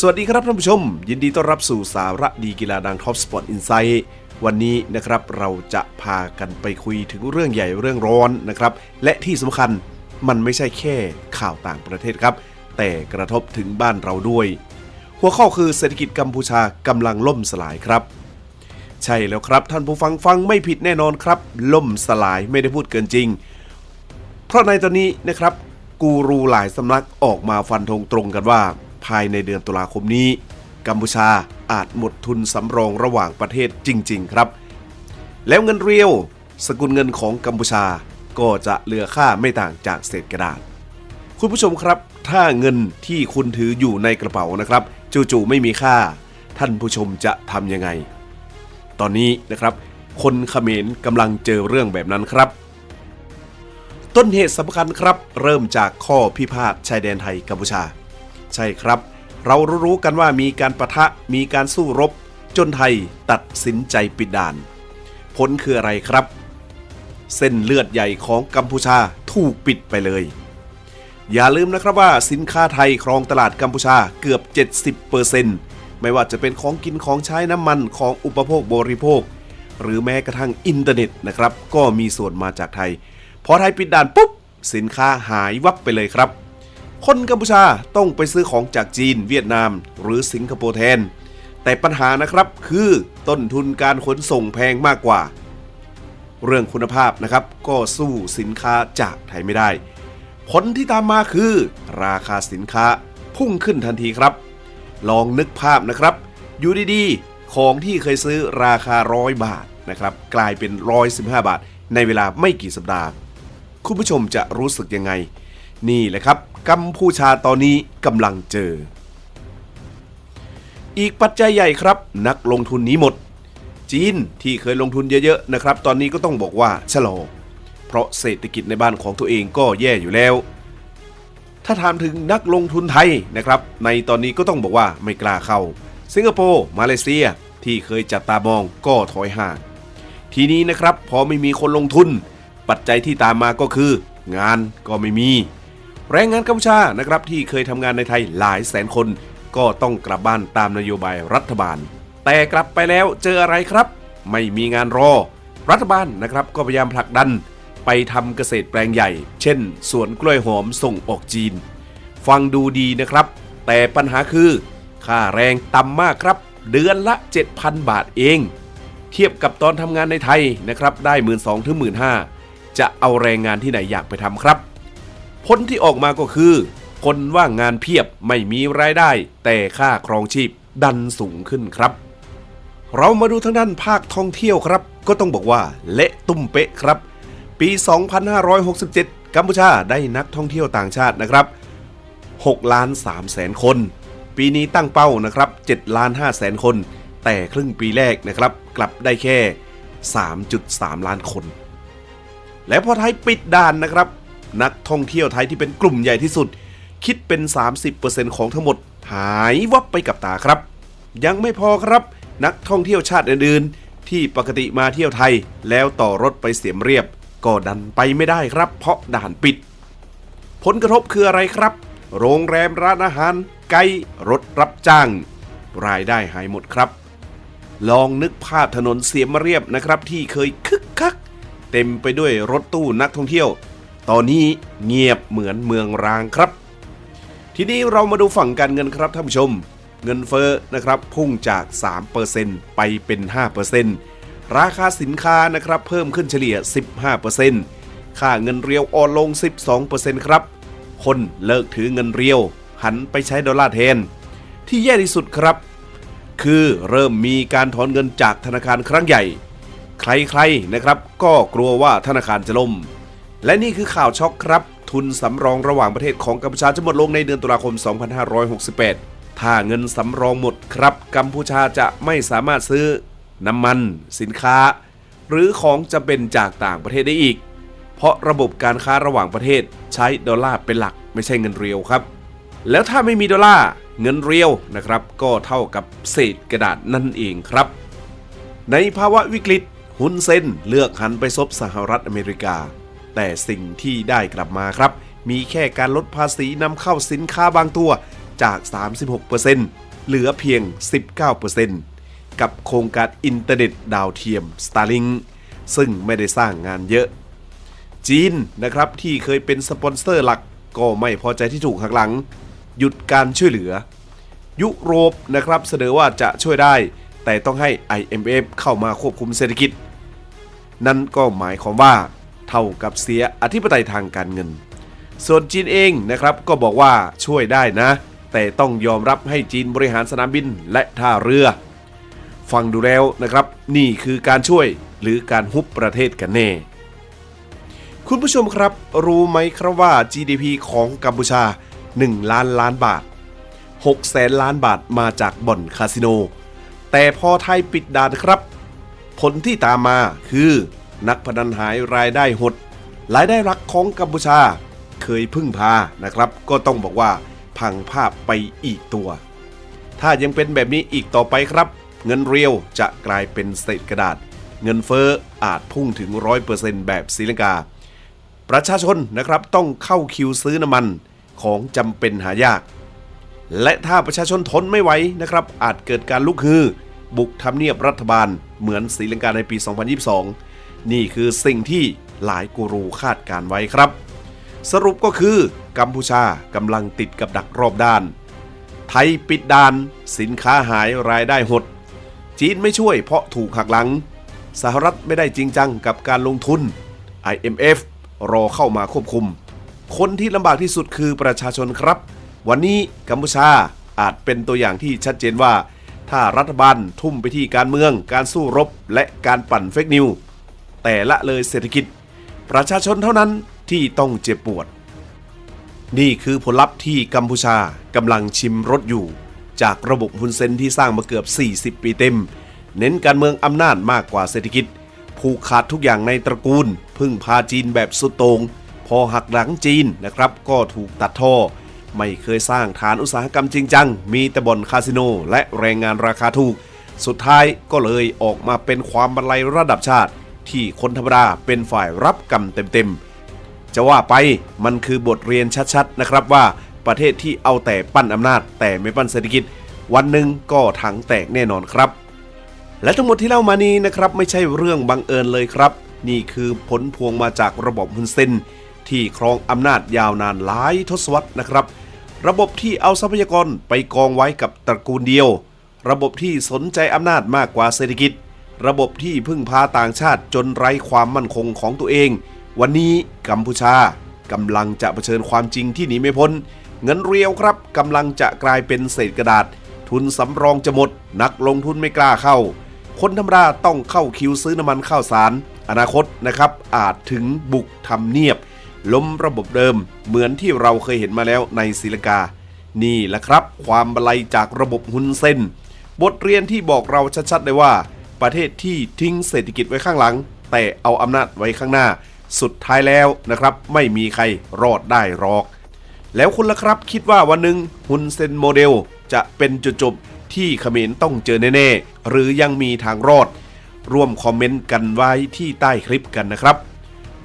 สวัสดีครับท่านผู้ชม ยินดีต้อนรับสู่สาระดีกีฬาดังท็อปสปอร์ตอินไซต์วันนี้นะครับเราจะพากันไปคุยถึงเรื่องใหญ่เรื่องร้อนนะครับ และที่สำคัญมันไม่ใช่แค่ข่าวต่างประเทศครับ แต่กระทบถึงบ้านเราด้วย หัวข้อคือเศรษฐกิจกัมพูชากำลังล่มสลายครับ ใช่แล้วครับท่านผู้ฟังฟังไม่ผิดแน่นอนครับ ล่มสลายไม่ได้พูดเกินจริง เพราะในตอนนี้นะครับกูรูหลายสำนักออกมาฟันธงตรงกันว่า ภายในเดือนตุลาคมนี้ กัมพูชาอาจหมดทุนสำรองระหว่างประเทศจริง ๆ ครับ แล้วเงินเรียว สกุลเงินของกัมพูชาก็จะเหลือค่าไม่ต่างจากเศษกระดาษ คุณผู้ชมครับ ถ้าเงินที่คุณถืออยู่ในกระเป๋านะครับ จู่ๆไม่มีค่า ท่านผู้ชมจะทำยังไง ตอนนี้นะครับ คนเขมรกำลังเจอเรื่องแบบนั้นครับต้นเหตุสำคัญครับ เริ่มจากข้อพิพาทชายแดนไทยกัมพูชา ใช่ครับ เรารู้กันว่ามีการประทะมีการสู้รบ จนไทยตัดสินใจปิดด่าน ผลคืออะไรครับ เส้นเลือดใหญ่ของกัมพูชาถูกปิดไปเลย อย่าลืมนะครับว่าสินค้าไทยครองตลาดกัมพูชาเกือบ 70%ไม่ว่าจะเป็นของกินของใช้น้ำมันของอุปโภคบริโภค หรือแม้กระทั่งอินเทอร์เน็ตนะครับ ก็มีส่วนมาจากไทยพอไทยปิดด่านปุ๊บสินค้าหายวับไปเลยครับ คนกัมพูชาต้องไปซื้อของจากจีน เวียดนาม หรือสิงคโปร์แทน แต่ปัญหานะครับคือต้นทุนการขนส่งแพงมากกว่า เรื่องคุณภาพนะครับก็สู้สินค้าจากไทยไม่ได้ ผลที่ตามมาคือ ราคาสินค้าพุ่งขึ้นทันทีครับ ลองนึกภาพนะครับ อยู่ดีๆ ของที่เคยซื้อราคาร้อยบาทนะครับกลายเป็นร้อยสิบห้าบาท ในเวลาไม่กี่สัปดาห์ คุณผู้ชมจะรู้สึกยังไง นี่แหละครับ กัมพูชาตอนนี้กำลังเจอ อีกปัจจัยใหญ่ครับ นักลงทุนนี้หมด จีนที่เคยลงทุนเยอะๆนะครับ ตอนนี้ก็ต้องบอกว่าชะลอ เพราะเศรษฐกิจในบ้านของตัวเองก็แย่อยู่แล้ว ถ้าถามถึงนักลงทุนไทยนะครับ ในตอนนี้ก็ต้องบอกว่าไม่กล้าเข้า สิงคโปร์มาเลเซียที่เคยจับตามองก็ถอยห่างทีนี้นะครับพอไม่มีคนลงทุน ปัจจัยที่ตามมาก็คือ งานก็ไม่มี แรงงานกัมพูชานะครับที่เคยทำงานในไทยหลายแสนคน ก็ต้องกลับบ้านตามนโยบายรัฐบาล แต่กลับไปแล้วเจออะไรครับ ไม่มีงานรอ รัฐบาลนะครับก็พยายามผลักดัน ไปทำเกษตรแปลงใหญ่ เช่น สวนกล้วยหอมส่งออกจีน ฟังดูดีนะครับ แต่ปัญหาคือค่าแรงต่ำมากครับ เดือนละ 7,000 บาทเอง เทียบกับตอนทำงานในไทยนะครับได้ 1 2ื่นถึงหมื่นจะเอาแรงงานที่ไหนอยากไปทำครับ ผลที่ออกมาก็คือ คนว่างงานเพียบไม่มีรายได้ แต่ค่าครองชีพดันสูงขึ้นครับ เรามาดูทางด้านภาคท่องเที่ยวครับ ก็ต้องบอกว่าเละตุ้มเป๊ะครับ ปี 2567 กัมพูชาได้นักท่องเที่ยวต่างชาตินะครับ6ล้าน3แสนคน ปีนี้ตั้งเป้านะครับ7ล้าน5แสนคน แต่ครึ่งปีแรกนะครับ กลับได้แค่ 3.3 ล้านคน และพอไทยปิดด่านนะครับ นักท่องเที่ยวไทยที่เป็นกลุ่มใหญ่ที่สุด คิดเป็น 30%ของทั้งหมด หายวับไปกับตาครับ ยังไม่พอครับ นักท่องเที่ยวชาติอื่นๆ ที่ปกติมาเที่ยวไทย แล้วต่อรถไปเสียมเรียบ ก็ดันไปไม่ได้ครับ เพราะด่านปิด ผลกระทบคืออะไรครับ โรงแรมร้านอาหาร ไกด์รถรับจ้าง รายได้หายหมดครับ ลองนึกภาพถนนเสียมเรียบนะครับที่เคยคึกคักเต็มไปด้วยรถตู้นักท่องเที่ยว ตอนนี้เงียบเหมือนเมืองร้างครับ ทีนี้เรามาดูฝั่งการเงินครับท่านผู้ชม เงินเฟ้อนะครับพุ่งจาก 3%ไปเป็น 5%ราคาสินค้านะครับเพิ่มขึ้นเฉลี่ย 15%ค่าเงินเรียวอ่อนลง 12%ครับ คนเลิกถือเงินเรียว หันไปใช้ดอลลาร์แทน ที่แย่ที่สุดครับ คือเริ่มมีการถอนเงินจากธนาคารครั้งใหญ่ ใครๆนะครับ ก็กลัวว่าธนาคารจะล่ม และนี่คือข่าวช็อกครับ ทุนสำรองระหว่างประเทศของกัมพูชาจะหมดลงในเดือนตุลาคม 2568 ถ้าเงินสำรองหมดครับ กัมพูชาจะไม่สามารถซื้อน้ำมัน สินค้า หรือของจะเป็นจากต่างประเทศได้อีก เพราะระบบการค้าระหว่างประเทศใช้ดอลลาร์เป็นหลักไม่ใช่เงินเรียวครับ แล้วถ้าไม่มีดอลลาร์เงินเรียวนะครับ ก็เท่ากับเศษกระดาษนั่นเองครับ ในภาวะวิกฤตฮุนเซนเลือกหันไปซบสหรัฐอเมริกา แต่สิ่งที่ได้กลับมาครับ มีแค่การลดภาษีนำเข้าสินค้าบางตัวจาก 36%เหลือเพียง 19%กับโครงการอินเทอร์เน็ตดาวเทียม Starlink ซึ่งไม่ได้สร้างงานเยอะ จีนนะครับที่เคยเป็นสปอนเซอร์หลักก็ไม่พอใจที่ถูกหักหลัง หยุดการช่วยเหลือ ยุโรปนะครับเสนอว่าจะช่วยได้ แต่ต้องให้ IMF เข้ามาควบคุมเศรษฐกิจ นั่นก็หมายความว่า เท่ากับเสียอธิปไตยทางการเงิน ส่วนจีนเองนะครับก็บอกว่าช่วยได้นะ แต่ต้องยอมรับให้จีนบริหารสนามบินและท่าเรือ ฟังดูแล้วนะครับ นี่คือการช่วยหรือการฮุบประเทศกันแน่ คุณผู้ชมครับ รู้ไหมครับว่า GDP ของกัมพูชา 1 ล้านล้านบาท6แสนล้านบาทมาจากบ่อนคาสิโน แต่พอไทยปิดด่านครับ ผลที่ตามมาคือ นักพนันหายรายได้หดรายได้หลักของกัมพูชา เคยพึ่งพานะครับ ก็ต้องบอกว่าพังภาพไปอีกตัว ถ้ายังเป็นแบบนี้อีกต่อไปครับ เงินเรียวจะกลายเป็นเศษกระดาษ เงินเฟ้ออาจพุ่งถึง 100%แบบศรีลังกา ประชาชนนะครับต้องเข้าคิวซื้อน้ำมันของจำเป็นหายาก และถ้าประชาชนทนไม่ไหวนะครับ อาจเกิดการลุกฮือ บุกทำเนียบรัฐบาลเหมือนศรีลังกาในปี 2022 นี่คือสิ่งที่หลายกูรูคาดการไว้ครับ สรุปก็คือกัมพูชากำลังติดกับดักรอบด้าน ไทยปิดด่าน สินค้าหายรายได้หด จีนไม่ช่วยเพราะถูกหักหลัง สหรัฐไม่ได้จริงจังกับการลงทุน IMF รอเข้ามาควบคุม คนที่ลำบากที่สุดคือประชาชนครับ วันนี้กัมพูชาอาจเป็นตัวอย่างที่ชัดเจนว่า ถ้ารัฐบาลทุ่มไปที่การเมือง การสู้รบ และการปั่นเฟกนิว แต่ละเลยเศรษฐกิจ ประชาชนเท่านั้นที่ต้องเจ็บปวด นี่คือผลลัพธ์ที่กัมพูชากำลังชิมรสอยู่ จากระบบฮุนเซนที่สร้างมาเกือบ 40 ปีเต็ม เน้นการเมืองอำนาจมากกว่าเศรษฐกิจ ผูกขาดทุกอย่างในตระกูล พึ่งพาจีนแบบสุดโตรงพอหักหลังจีนนะครับ ก็ถูกตัดท่อ ไม่เคยสร้างฐานอุตสาหกรรมจริงจัง มีแต่บ่อนคาสิโน และแรงงานราคาถูก สุดท้ายก็เลยออกมาเป็นความบันไลระดับชาติ ที่คนธรรมดาเป็นฝ่ายรับกรรมเต็มๆ จะว่าไปมันคือบทเรียนชัดๆนะครับว่าประเทศที่เอาแต่ปั้นอำนาจ แต่ไม่ปั้นเศรษฐกิจ วันหนึ่งก็ถังแตกแน่นอนครับ และทั้งหมดที่เล่ามานี้นะครับไม่ใช่เรื่องบังเอิญเลยครับ นี่คือผลพวงมาจากระบบฮุนเซนที่ครองอำนาจยาวนานหลายทศวรรษนะครับ ระบบที่เอาทรัพยากรไปกองไว้กับตระกูลเดียว ระบบที่สนใจอำนาจมากกว่าเศรษฐกิจ ระบบที่พึ่งพาต่างชาติจนไร้ความมั่นคงของตัวเอง วันนี้กัมพูชากำลังจะเผชิญความจริงที่หนีไม่พ้น เงินเรียวครับกำลังจะกลายเป็นเศษกระดาษ ทุนสำรองจะหมด นักลงทุนไม่กล้าเข้า คนธรรมดาต้องเข้าคิวซื้อน้ำมันข้าวสาร อนาคตนะครับอาจถึงบุกทำเนียบ ล้มระบบเดิม เหมือนที่เราเคยเห็นมาแล้วในศรีลกา นี่แหละครับ ความบลัยจากระบบฮุนเซนบทเรียนที่บอกเราชัดๆเลยว่า ประเทศที่ทิ้งเศรษฐกิจไว้ข้างหลัง แต่เอาอำนาจไว้ข้างหน้า สุดท้ายแล้วนะครับ ไม่มีใครรอดได้หรอก แล้วคุณล่ะครับคิดว่าวันหนึ่งฮุนเซนโมเดลจะเป็นจุดจบที่เขมรต้องเจอแน่ๆ หรือยังมีทางรอด ร่วมคอมเมนต์กันไว้ที่ใต้คลิปกันนะครับ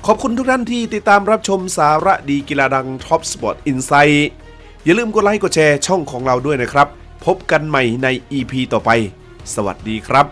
ขอบคุณทุกท่านที่ติดตามรับชมสาระดีกีฬาดังท็อปสปอร์ตอินไซต์อย่าลืมกดไลค์กดแชร์ช่องของเราด้วยนะครับ พบกันใหม่ใน EP ต่อไป สวัสดีครับ